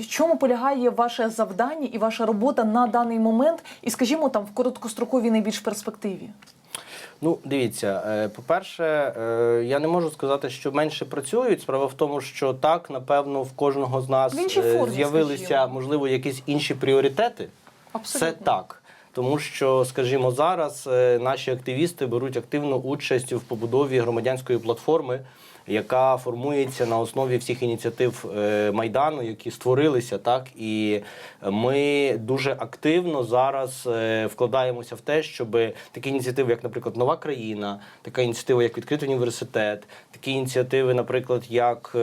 в чому полягає ваше завдання і ваша робота на даний момент, і скажімо там в короткостроковій найбільш перспективі? Ну, дивіться, е, по-перше, е, я не можу сказати, що менше працюють. Справа в тому, що так, напевно, в кожного з нас е, з'явилися, можливо, якісь інші пріоритети. Абсолютно. Це так. Тому що, скажімо, зараз е, наші активісти беруть активну участь в побудові громадянської платформи, яка формується на основі всіх ініціатив е, майдану, які створилися, так і ми дуже активно зараз е, вкладаємося в те, щоб такі ініціативи, як, наприклад, нова країна, така ініціатива, як відкритий університет, такі ініціативи, наприклад, як.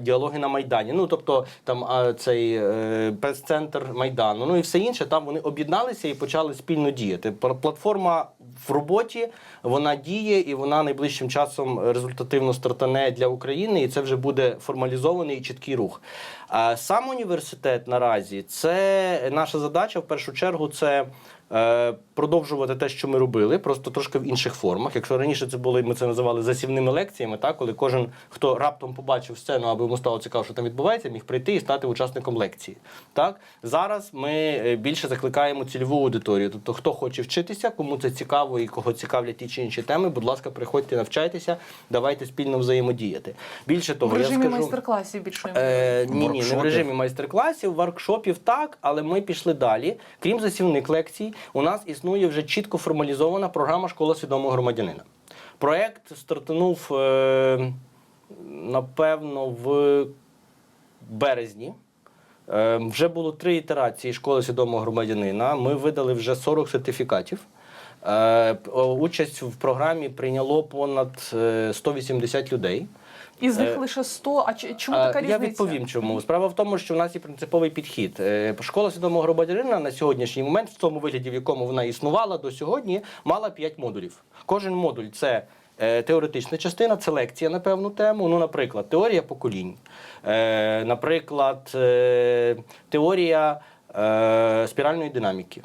Діалоги на Майдані. Ну тобто там цей е, прес-центр Майдану, ну і все інше. Там вони об'єдналися і почали спільно діяти. Платформа в роботі, вона діє і вона найближчим часом результативно стартане для України, і це вже буде формалізований і чіткий рух. Сам університет наразі це наша задача в першу чергу. Це продовжувати те, що ми робили, просто трошки в інших формах. Якщо раніше це були, ми це називали засівними лекціями, так коли кожен, хто раптом побачив сцену, або йому стало цікаво, що там відбувається, міг прийти і стати учасником лекції. Так зараз ми е, більше закликаємо цільову аудиторію. Тобто, хто хоче вчитися, кому це цікаво і кого цікавлять ті чи інші теми, будь ласка, приходьте, навчайтеся, давайте спільно взаємодіяти. Більше того, в режимі я скажу, майстер-класів більше. Е, ні, ні, не в режимі майстер-класів, воркшопів так, але ми пішли далі. Крім засівних лекцій, у нас існує вже чітко формалізована програма Школа свідомого громадянина. Проєкт стартанув, е, напевно, в березні. Е, Вже було три ітерації школи свідомого громадянина. Ми видали вже 40 сертифікатів. Е, Участь в програмі прийняло понад е, 180 людей. Із них е, лише 100, А чому така різниця? Я відповім чому. Справа в тому, що в нас є принциповий підхід. Е, Школа свідомого громадянина на сьогоднішній момент, в тому вигляді, в якому вона існувала до сьогодні, мала 5 модулів. Кожен модуль це. е, Теоретична частина це лекція на певну тему. Ну, наприклад, теорія поколінь, е, наприклад, е, теорія е, спіральної динаміки,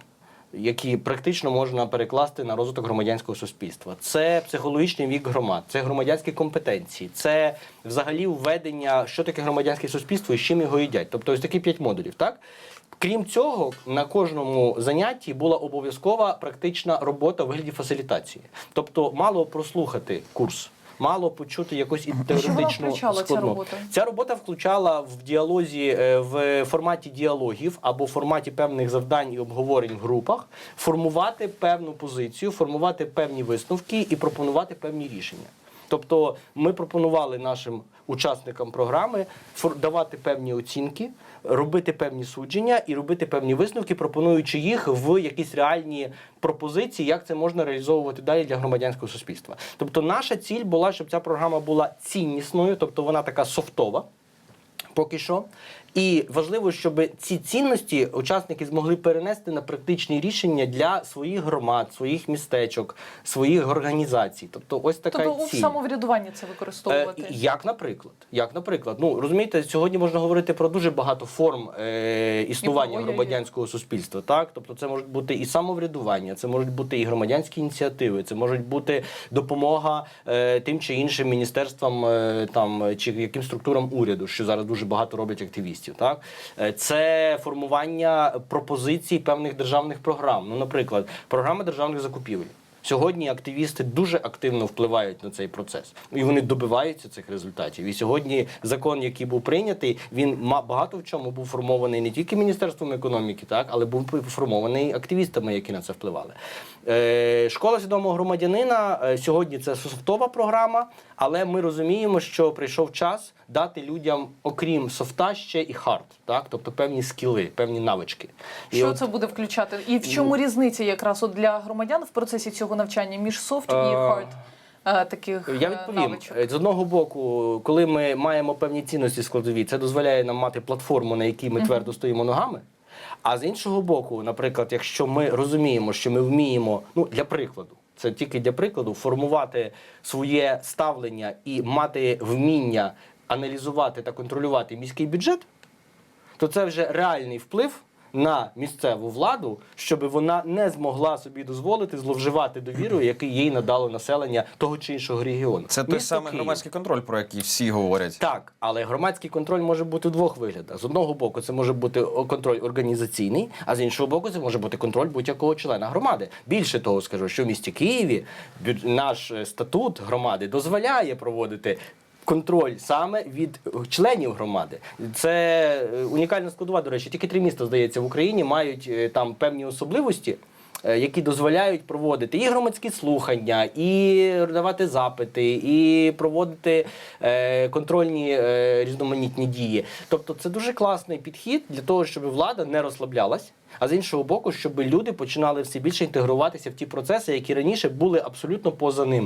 які практично можна перекласти на розвиток громадянського суспільства. Це психологічний вік громад, це громадянські компетенції, це взагалі введення, що таке громадянське суспільство і з чим його їдять. Тобто ось такі п'ять модулів. Так? Крім цього, на кожному занятті була обов'язкова практична робота в вигляді фасилітації. Тобто, мало прослухати курс. Мало почути якусь і теоретичну складну. ця робота? Ця робота включала в діалозі е, в форматі діалогів або в форматі певних завдань і обговорень в групах, формувати певну позицію, формувати певні висновки і пропонувати певні рішення. Тобто ми пропонували нашим учасникам програми давати певні оцінки, робити певні судження і робити певні висновки, пропонуючи їх в якісь реальні пропозиції, як це можна реалізовувати далі для громадянського суспільства. Тобто, наша ціль була, щоб ця програма була ціннісною, тобто вона така софтова. Поки що. І важливо, щоб ці цінності учасники змогли перенести на практичні рішення для своїх громад, своїх містечок, своїх організацій. Тобто, ось така Тобто у ціль. самоврядуванні це використовувати. Е, як, наприклад, як, наприклад, ну розумієте, сьогодні можна говорити про дуже багато форм е, існування громадянського суспільства. Так, тобто, це можуть бути і самоврядування, це можуть бути і громадянські ініціативи, це можуть бути допомога е, тим чи іншим міністерствам е, там чи яким структурам уряду, що зараз дуже багато роблять активістів. Так, Е, це формування пропозицій певних державних програм. Ну, наприклад, програма державних закупівель. Сьогодні активісти дуже активно впливають на цей процес, і вони добиваються цих результатів. І сьогодні закон, який був прийнятий, він багато в чому був формований не тільки міністерством економіки, так але був формований активістами, які на це впливали. Е, Школа свідомого громадянина е, сьогодні це софтова програма, але ми розуміємо, що прийшов час дати людям, окрім софта, ще і хард, так тобто певні скіли, певні навички. І Що от- це буде включати? І в чому різниця якраз от для громадян в процесі цього навчання між софт і Е, хард е, таких Я е, відповім навичок? З одного боку, коли ми маємо певні цінності складові, це дозволяє нам мати платформу, на якій ми твердо стоїмо ногами. А з іншого боку, наприклад, якщо ми розуміємо, що ми вміємо, ну для прикладу, це тільки для прикладу, формувати своє ставлення і мати вміння аналізувати та контролювати міський бюджет, то це вже реальний вплив на місцеву владу, щоб вона не змогла собі дозволити зловживати довірою, яку їй надало населення того чи іншого регіону. Це той самий Київ. громадський контроль, про який всі говорять. Так, але громадський контроль може бути в двох виглядах. З одного боку, це може бути контроль організаційний, а з іншого боку, це може бути контроль будь-якого члена громади. Більше того, скажу, що в місті Києві наш е, статут громади дозволяє проводити. Контроль саме від членів громади. Це е, унікальна складова, до речі, тільки три міста, здається, в Україні мають е, там певні особливості, е, які дозволяють проводити і громадські слухання, і давати запити, і проводити контрольні різноманітні дії. Тобто, це дуже класний підхід для того, щоб влада не розслаблялась. А з іншого боку, щоб люди починали все більше інтегруватися в ті процеси, які раніше були абсолютно поза ним.